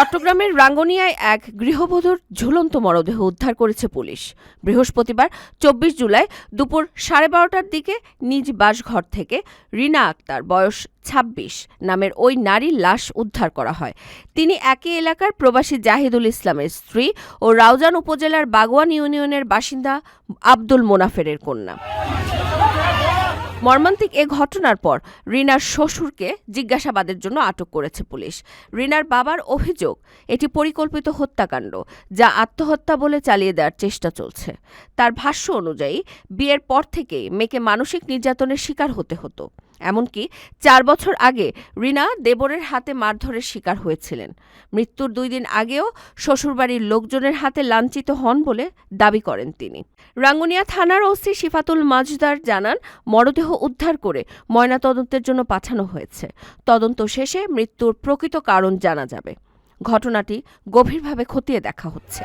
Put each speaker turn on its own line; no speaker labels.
চট্টগ্রামের রাঙ্গনিয়ায় এক গৃহবধূর ঝুলন্ত মরদেহ উদ্ধার করেছে পুলিশ। বৃহস্পতিবার চব্বিশ জুলাই দুপুর সাড়ে বারোটার দিকে নিজ বাসঘর থেকে রিনা আক্তার, বয়স ২৬ নামের ওই নারীর লাশ উদ্ধার করা হয়। তিনি একই এলাকার প্রবাসী জাহিদুল ইসলামের স্ত্রী ও রাউজান উপজেলার বাগওয়ান ইউনিয়নের বাসিন্দা আব্দুল মোনাফেরের কন্যা। মর্মান্তিক এ ঘটনার পর রিনার শ্বশুরকে জিজ্ঞাসাবাদের জন্য আটক করেছে পুলিশ। রিনার বাবার অভিযোগ, এটি পরিকল্পিত হত্যাকাণ্ড, যা আত্মহত্যা বলে চালিয়ে দেওয়ার চেষ্টা চলছে। তার ভাষ্য অনুযায়ী, বিয়ের পর থেকেই মেয়েকে মানসিক নির্যাতনের শিকার হতে হতো। এমনকি চার বছর আগে রিনা দেবরের হাতে মারধরের শিকার হয়েছিলেন। মৃত্যুর দুই দিন আগেও শ্বশুরবাড়ির লোকজনের হাতে লাঞ্ছিত হন বলে দাবি করেন তিনি। রাঙ্গুনিয়া থানার ওসি শিফাতুল মাজদার জানান, মরদেহ উদ্ধার করে ময়নাতদন্তের জন্য পাঠানো হয়েছে। তদন্ত শেষে মৃত্যুর প্রকৃত কারণ জানা যাবে। ঘটনাটি গভীরভাবে খতিয়ে দেখা হচ্ছে।